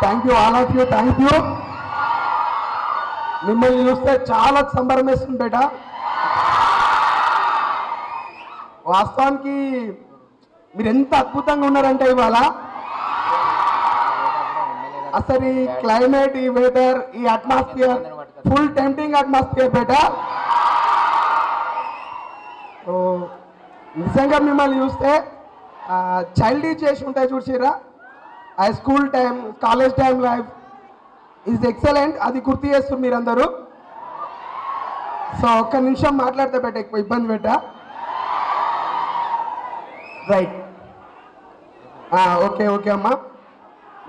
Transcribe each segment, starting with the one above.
Thank you all of you thank you మిమ్మల్ని చూస్తే చాలా సంబరం వేస్తుంది బేట. వాస్తవానికి మీరు ఎంత అద్భుతంగా ఉన్నారంటే ఇవాళ. అసలు ఈ క్లైమేట్ ఈ వెదర్ ఈ అట్మాస్ఫియర్ ఫుల్ టెంప్టింగ్ అట్మాస్ఫియర్ బేట. ఓ, నిజంగా మిమ్మల్ని చూస్తే చైల్డ్ చేసి ఉంటాయి చూసిరా I school time college time life is excellent అది గుర్తు చేస్తారు మీరందరూ. సో ఒక్క నిమిషం మాట్లాడితే బెట ఎక్కువ ఇబ్బంది పెట్ట. రైట్ ఓకే ఓకే అమ్మా.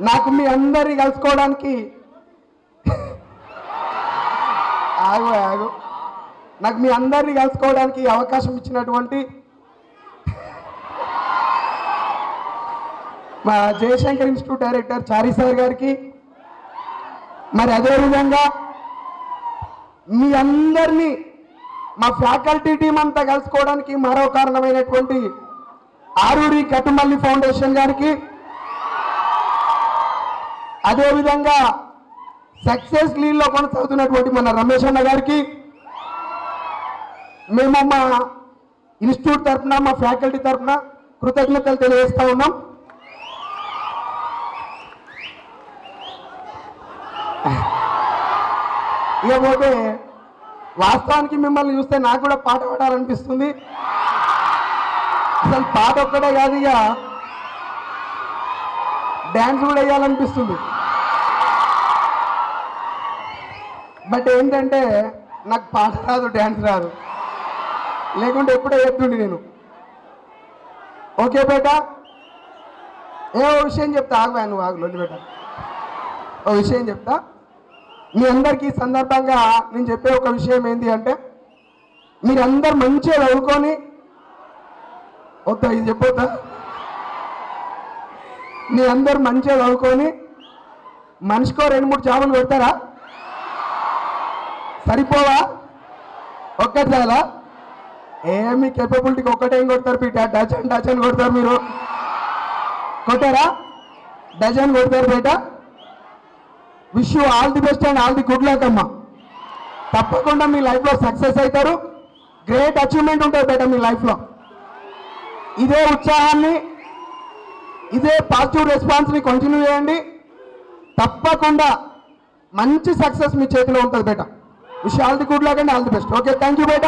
నాకు మీ అందరి కలుసుకోవడానికి ఆగు ఆగు. నాకు మీ అందరినీ కలుసుకోవడానికి అవకాశం ఇచ్చినటువంటి మా Jayashankar institute director Chari sir గారికి. మరి అదేవిధంగా మీ అందరినీ మా ఫ్యాకల్టీ టీం అంతా కలుసుకోవడానికి మరో కారణమైనటువంటి ఆరూరి కట్టుమల్లి ఫౌండేషన్ గారికి. అదేవిధంగా సక్సెస్ లీడ్లో కొనసాగుతున్నటువంటి మన రమేష్ అన్న గారికి. మేము మా ఇన్స్టిట్యూట్ తరఫున మా ఫ్యాకల్టీ తరఫున కృతజ్ఞతలు తెలియజేస్తా ఉన్నాం. ఇకపోతే వాస్తవానికి మిమ్మల్ని చూస్తే నాకు కూడా పాట పాడాలనిపిస్తుంది. అసలు పాట ఒక్కటే కాదు ఇక. డ్యాన్స్ కూడా వేయాలనిపిస్తుంది. బట్ ఏంటంటే నాకు పాట రాదు డ్యాన్స్ రాదు. లేకుంటే ఎప్పుడో చెప్తుండే నేను. ఓకే బేట? ఏ ఓ విషయం చెప్తా? ఆగు నువ్వు ఆగు లొల్లి బేట. ఓ విషయం చెప్తా? మీ అందరికీ సందర్భంగా నేను చెప్పే ఒక విషయం ఏంటి అంటే మీరందరు మంచిగా చదువుకొని వద్దా ఇది చెప్పొద్దా? మీ అందరు మంచిగా చదువుకొని మనిషికో రెండు మూడు జాబులు పెడతారా? సరిపోవా? ఒక్కటి చాలా? ఏమి కేపబిలిటీకి ఒక్కటే కొడతారు? పీట డజన్ డజన్ కొడతారు మీరు. కొట్టారా? డజన్ కొడతారు బేట? Wish you all the best and all the good luck అమ్మా. తప్పకుండా మీ లైఫ్లో సక్సెస్ అవుతారు. గ్రేట్ అచీవ్మెంట్ ఉంటుంది బేట మీ లైఫ్లో ఇదే ఉత్సాహాన్ని ఇదే పాజిటివ్ రెస్పాన్స్ని కంటిన్యూ చేయండి. తప్పకుండా మంచి సక్సెస్ మీ చేతిలో ఉంటుంది బేట. Wish all the good luck and all the best okay thank you బేట.